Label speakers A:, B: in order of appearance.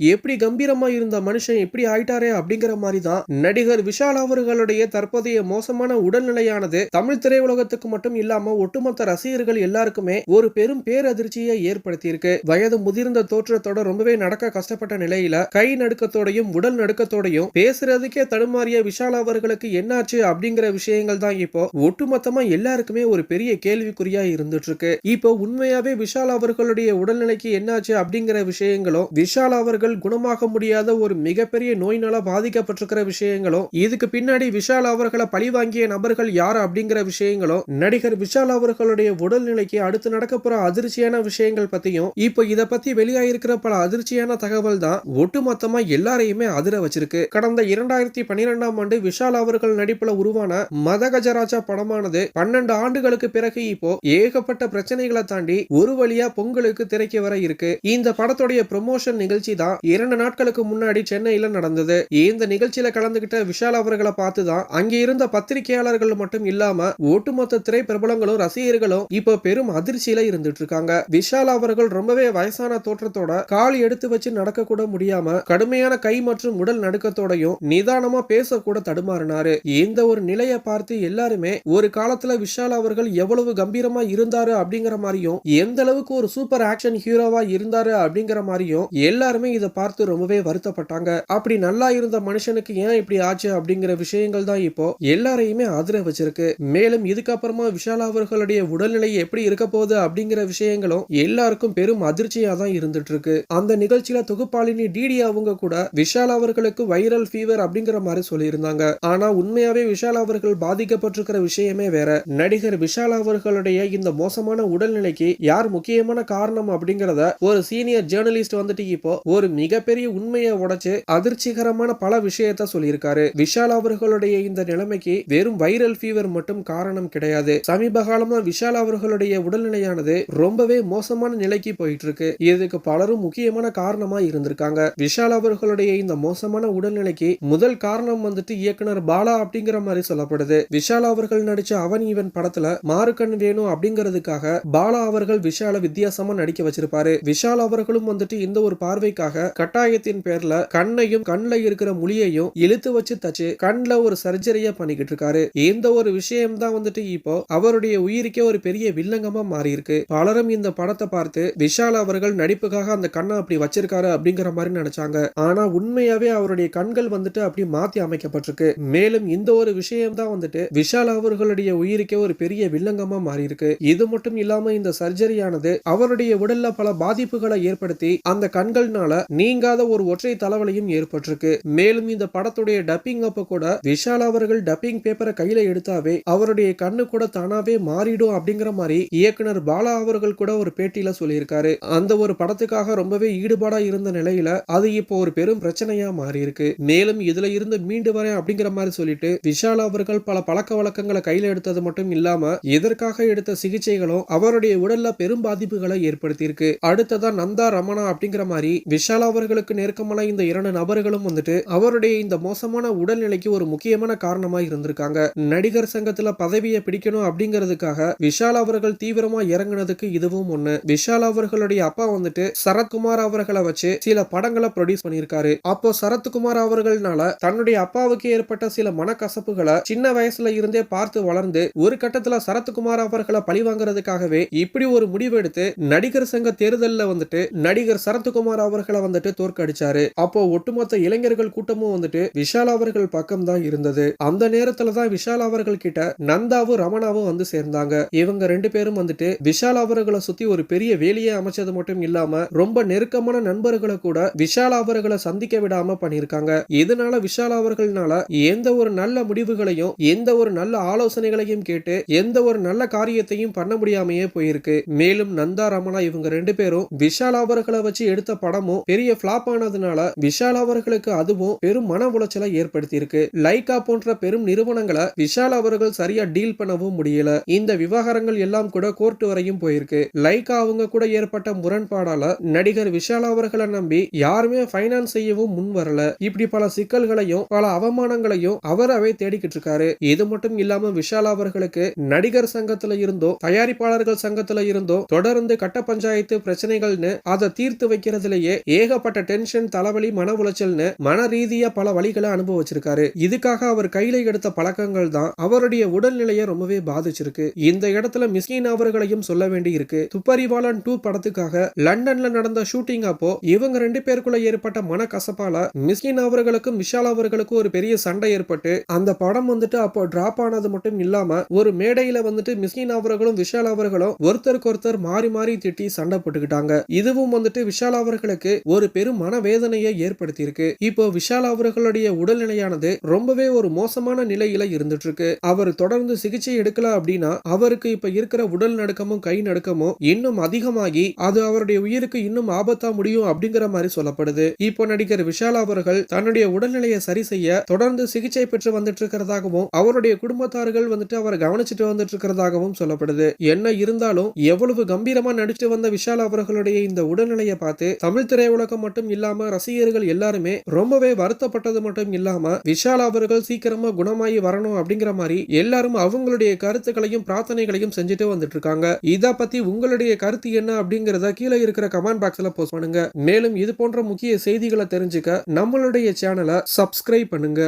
A: எப்படி கம்பீரமா இருந்த மனுஷன் எப்படி ஆயிட்டாரே அப்படிங்கிற மாதிரி தான் நடிகர் விஷால் அவர்களுடைய தற்போதைய மோசமான உடல்நிலையானது தமிழ் திரையுலகத்துக்கு மட்டும் இல்லாம ஒட்டுமொத்த ரசிகர்கள் எல்லாருக்குமே ஒரு பெரும் பேரதிர்ச்சியை ஏற்படுத்தியிருக்கு. வயது முதிர்ந்த தோற்றத்தோட ரொம்பவே நடக்க கஷ்டப்பட்ட நிலையில கை நடுக்கத்தோடையும் உடல் நடுக்கத்தோடையும் பேசுறதுக்கே தடுமாறிய விஷால் அவர்களுக்கு என்னாச்சு அப்படிங்கிற விஷயங்கள் தான் இப்போ ஒட்டுமொத்தமா எல்லாருக்குமே ஒரு பெரிய கேள்விக்குறியா இருந்துட்டு இருக்கு இப்போ உண்மையாவே விஷால் அவர்களுடைய உடல்நிலைக்கு என்னாச்சு அப்படிங்கிற விஷயங்களும் விஷால் அவர்கள் குணமாக முடியாத ஒரு மிகப்பெரிய நோயினால பாதிக்கப்பட்டிருக்கிற விஷயங்களும் இதுக்கு பின்னாடி விஷால் அவர்களை பழிவாங்கிய நபர்கள் யார் அப்படிங்கிற விஷயங்களும் நடிகர் விஷால் அவர்களுடைய உடல்நிலைக்கு அடுத்து நடக்க போற அதிர்ச்சியான விஷயங்கள் பத்தியும் இப்போ இதை பத்தி வெளியாயிருக்கிற பல அதிர்ச்சியான தகவல் தான் ஒட்டுமொத்தமா எல்லாரையுமே அதிர வச்சிருக்கு. கடந்த இரண்டாயிரத்தி பனிரெண்டாம் ஆண்டு விஷால் அவர்கள் நடிப்புல உருவான மதகஜராஜா படமானது பன்னெண்டு ஆண்டுகளுக்கு பிறகு இப்போ ஏகப்பட்ட பிரச்சனைகளை தாண்டி ஒரு வழியா பொங்கலுக்கு திரைக்கு வர இருக்கு. இந்த படத்துடைய ப்ரொமோஷன் நிகழ்ச்சி தான் இரண்டு நாட்களுக்கு முன்னாடி சென்னையில நடந்தது. இந்த நிகழ்ச்சியில கலந்துகிட்ட விஷால் அவர்களை பார்த்துதான் அங்க இருந்த பத்திரிகையாளர்கள் மட்டும் இல்லாம ஒட்டுமொத்த திரை பிரபலங்களும் ரசிகர்களும் இப்போ பெரும் அதிர்ச்சியில இருந்துட்டு இருக்காங்க. விஷால் அவர்கள் ரொம்பவே வயசான தோற்றத்தோட கால் எடுத்து வச்சு நடக்க கூட முடியாம கடுமையான கை மற்றும் உடல் நடுக்கத்தோடையும் நிதானமா பேச கூட தடுமாறினாரு. இந்த ஒரு நிலையை பார்த்து எல்லாருமே ஒரு காலத்துல விஷால் அவர்கள் எவ்வளவு கம்பீரமா இருந்தாரு அப்படிங்கிற மாதிரியும் எந்த அளவுக்கு ஒரு சூப்பர் ஆக்ஷன் ஹீரோவா இருந்தாரு அப்படிங்கிற மாதிரியும் எல்லாருமே இதை பார்த்து ரொம்பவே வருத்தப்பட்டாங்க. அப்படி நல்லா இருந்த மனுஷனுக்கு ஏன் இப்படி ஆச்சு அப்படிங்கிற விஷயங்கள் தான் இப்போ எல்லாரையுமே அதிர வச்சிருக்கு. மேலும் இதுக்கப்புறமா விஷால் அவர்களுடைய உடல்நிலை எப்படி இருக்க போகுது அப்படிங்கிற விஷயங்களும் எல்லாருக்கும் பெரும் அதிர்ச்சியா தான் இருந்துட்டு இருக்கு அந்த நிகழ்ச்சியில தொகுப்பாளினி டிடி அவங்க கூட விஷால் அவர்களுக்கு வைரல் ஃபீவர் அப்படிங்கிற மாதிரி சொல்லியிருந்தாங்க. ஆனா உண்மையாவே விஷால் அவர்கள் பாதிக்கப்பட்டிருக்கிற விஷயமே வேற. நடிகர் விஷால் அவர்களுடைய இந்த மோசமான உடல்நிலைக்கு யார் முக்கியமான காரணம் அப்படிங்கறத ஒரு சீனியர் ஜேர்னலிஸ்ட் வந்துட்டு இப்போ ஒரு மிகப்பெரிய உண்மையை உடைச்சு அதிர்ச்சிகரமான பல விஷயத்த சொல்லியிருக்காரு. விஷால் அவர்களுடைய இந்த நிலைமைக்கு வெறும் வைரல் ஃபீவர் மட்டும் காரணம் கிடையாது. சமீப காலமா விஷால் அவர்களுடைய உடல்நிலையானது ரொம்பவே மோசமான நிலைக்கு போயிட்டு இருக்கு இதுக்கு பலரும் முக்கியமான காரணமா இருந்திருக்காங்க. விஷால் அவர்களுடைய இந்த மோசமான உடல்நிலைக்கு முதல் காரணம் வந்துட்டு இயக்குனர் பாலா அப்படிங்கிற மாதிரி சொல்லப்படுது. விஷால் அவர்கள் நடிச்ச அவன் இவன் படத்துல மாறுக்கண் வேணும் அப்படிங்கிறதுக்காக பாலா அவர்கள் விஷால வித்தியாசமா நடிக்க வச்சிருப்பாரு. விஷால் அவர்களும் வந்துட்டு இந்த ஒரு பார்வைக்காக கட்டாயத்தின் பேர்ல கண்ணையும் கண்ல இருக்கிற முழியையும் இழுத்து வச்சு தச்சு கண்ல ஒரு சர்ஜரிய பண்ணிக்கிட்டு இருக்காரு. இந்த ஒரு விஷயம் தான் வந்துட்டு இப்போ அவருடைய உயிருக்கே ஒரு பெரிய வில்லங்கமா மாறி இருக்கு பலரும் இந்த படத்தை பார்த்து விஷால் அவர்கள் நடிப்புக்காக அந்த கண்ணை அப்படி வச்சிருக்காரு அப்படிங்கிற மாதிரி நினைச்சாங்க. ஆனா உண்மையாவே அவருடைய கண்கள் வந்துட்டு அப்படி மாத்தி அமைக்கப்பட்டிருக்கு. மேலும் இந்த ஒரு விஷயம் தான் வந்துட்டு விஷால் அவர்களுடைய உயிருக்கே ஒரு பெரிய வில்லங்கமா மாறி இருக்கு இது மட்டும் இல்லாம இந்த சர்ஜரியானது அவருடைய உடல்ல பல பாதிப்புகளை ஏற்படுத்தி அந்த கண்கள்னால நீங்காத ஒரு ஒற்றை தலைவலியும் ஏற்பட்டிருக்கு. மேலும் இந்த படத்துடைய டப்பிங் அப்ப கூட விஷால் அவர்கள் டப்பிங் பேப்பரை கையில எடுத்தாவே அவருடைய கண்ணு கூட தானாவே மாறிடும் அப்படிங்கிற மாதிரி இயக்குனர் பாலா அவர்கள் கூட ஒரு பேட்டியில சொல்லியிருக்காரு. அந்த ஒரு படத்துக்காக ரொம்பவே ஈடுபாடா இருந்த நிலையில அது இப்போ ஒரு பெரும் பிரச்சனையா மாறி இருக்கு மேலும் இதுல இருந்து மீண்டு வரேன் அப்படிங்கிற மாதிரி சொல்லிட்டு விஷால் அவர்கள் பல பழக்க வழக்கங்களை கையில எடுத்தது மட்டும் இல்லாம இதற்காக எடுத்த சிகிச்சைகளும் அவருடைய உடல்ல பெரும் பாதிப்புகளை ஏற்படுத்தியிருக்கு. அடுத்ததா நந்தா ரமணா அப்படிங்கிற மாதிரி விஷால் அவர்களுக்கு நெருக்கமான இந்த இரண்டு நபர்களும் வந்துட்டு அவருடைய இந்த மோசமான உடல்நிலைக்கு ஒரு முக்கியமான காரணமா இருந்திருக்காங்க. நடிகர் சங்கத்துல பதவியை பிடிக்கணும் அப்படிங்கிறதுக்காக விஷால் அவர்கள் தீவிரமா இறங்குனதுக்கு இதுவும் ஒண்ணு. விஷால் அவர்களுடைய அப்பா வந்துட்டு சரத்குமார் அவர்களை வச்சு சில படங்களை ப்ரொடியூஸ் பண்ணியிருக்காரு. அப்போ சரத்குமார் அவர்கள்னால தன்னுடைய அப்பாவுக்கு ஏற்பட்ட சில மனக்கசப்புகளை சின்ன வயசுல இருந்தே பார்த்து வளர்ந்து ஒரு கட்டத்துல சரத்குமார் அவர்களை பழி வாங்குறதுக்காகவே இப்படி ஒரு முடிவு எடுத்து நடிகர் சங்க தேர்தலில் வந்துட்டு நடிகர் சரத்குமார் அவர்களை வந்துட்டு தோற்கடிச்சாரு. அப்போ ஒட்டுமொத்த இளைஞர்கள் கூட்டமும் வந்துட்டு விஷால் அவர்கள் பக்கம் தான் இருந்தது. அந்த நேரத்துல தான் விஷால் அவர்கள் கிட்ட நந்தாவும் ரமணாவும் வந்து சேர்ந்தாங்க. இவங்க ரெண்டு பேரும் வந்துட்டு விஷால் அவர்களை சுத்தி ஒரு பெரிய வேலையை அமைச்சது மட்டும் இல்லாம ரொம்ப நெருக்கமான நண்பர்களை கூட விஷால் அவர்களை சந்திக்க விடாம பண்ணிருக்காங்க இதனால விஷால் அவர்கள்னால எந்த ஒரு நல்ல முடிவுகளையும் எந்த ஒரு நல்ல ஆலோசனைகளையும் கேட்டு எந்த ஒரு நல்ல காரியத்தையும் பண்ண முடியாமையே போயிருக்கு. மேலும் நந்தா ரமணா இவங்க ரெண்டு பேரும் விஷால் அவர்களை வச்சு எடுத்த படமும் பெரிய பிளாப் ஆனதுனால விஷால் அவர்களுக்கு அதுவும் பெரும் மன உளைச்சலை ஏற்படுத்தி இருக்கு லைகா போன்ற பெரும் நிறுவனங்களை விஷால் அவர்கள் சரியா டீல் பண்ணவும் முடியல. இந்த விவகாரங்கள் எல்லாம் கூட கோர்ட் வரையும் போயிருக்கு. லைகா அவங்க கூட ஏற்பட்ட முரண்பாடால நடிகர் விஷால் அவர்களை நம்பி யாருமே பைனான்ஸ் செய்யவும் முன் வரல. இப்படி பல சிக்கல்களையும் பல அவமானங்களையும் அவரவே தேடிக்கிட்டு இருக்காரு. இது மட்டும் இல்லாம விஷால் அவர்களுக்கு நடிகர் சங்கத்துல இருந்தோ தயாரிப்பாளர்கள் சங்கத்துல இருந்தோ தொடர்ந்து கட்ட பஞ்சாயத்து பிரச்சனைகள்னு அதை தீர்த்து வைக்கிறதுலயே ஏக ஏகப்பட்ட டென்ஷன் தலைவலி மன உளைச்சல்னு மன ரீதியா பல வழிகளை அனுபவிச்சிருக்காரு. இதுக்காக அவர் கையில எடுத்த பழக்கங்கள் தான் அவருடைய உடல்நிலையை ரொம்பவே பாதிச்சிருக்கு. இந்த இடத்துல மிஸ்கின் அவர்களையும் சொல்ல வேண்டி இருக்கு துப்பறிவாளன் டூ படத்துக்காக லண்டன்ல நடந்த ஷூட்டிங் அப்போ இவங்க ரெண்டு பேருக்குள்ள ஏற்பட்ட மன கசப்பால மிஸ்கின் அவர்களுக்கும் விஷால் அவர்களுக்கும் ஒரு பெரிய சண்டை ஏற்பட்டு அந்த படம் வந்துட்டு அப்போ டிராப் ஆனது மட்டும் இல்லாம ஒரு மேடையில வந்துட்டு மிஸ்கின் அவர்களும் விஷால் அவர்களும் ஒருத்தருக்கு ஒருத்தர் மாறி மாறி திட்டி சண்டை போட்டுக்கிட்டாங்க. இதுவும் வந்துட்டு விஷால் அவர்களுக்கு ஒரு பெரும் மனவேதனையை ஏற்படுத்தியிருக்கு. இப்போ விஷால் அவர்களுடைய உடல்நிலையானது ரொம்பவே ஒரு மோசமான நிலையில இருந்துட்டு இருக்கு அவர் தொடர்ந்து சிகிச்சை எடுக்கல அப்படின்னா அவருக்கு இப்ப இருக்கிற உடல் நடுக்கமும் கை நடுக்கமும் இன்னும் அதிகமாகி அது அவருடைய உயிருக்கு இன்னும் ஆபத்தா முடியும் அப்படிங்கிற மாதிரி சொல்லப்படுது. இப்போ நடிகர் விஷால் அவர்கள் தன்னுடைய உடல்நிலையை சரி செய்ய தொடர்ந்து சிகிச்சை பெற்று வந்துட்டு இருக்கிறதாகவும் அவருடைய குடும்பத்தார்கள் வந்துட்டு அவரை கவனிச்சுட்டு வந்துட்டு இருக்கிறதாகவும் சொல்லப்படுது. என்ன இருந்தாலும் எவ்வளவு கம்பீரமா நடிச்சுட்டு வந்த விஷால் அவர்களுடைய இந்த உடல்நிலையை பார்த்து தமிழ் திரையுலகம் மட்டும் இல்லாம ரசிகர்கள் எல்லாருமே ரொம்பவே வருத்தப்பட்டது மட்டும் இல்லாம விஷால் அவர்கள் சீக்கிரமா குணமாயி வரணும் அப்படிங்கிற மாதிரி எல்லாரும் அவங்களுடைய கருத்துக்களையும் பிரார்த்தனைகளையும் செஞ்சுட்டு வந்துட்டு இருக்காங்க. இதை பத்தி உங்களுடைய கருத்து என்ன அப்படிங்கறத கீழே இருக்கிற கமெண்ட் பாக்ஸ்ல போஸ்ட் பண்ணுங்க. மேலும் இது போன்ற முக்கிய செய்திகளை தெரிஞ்சுக்க நம்மளுடைய சேனலை சப்ஸ்கிரைப் பண்ணுங்க.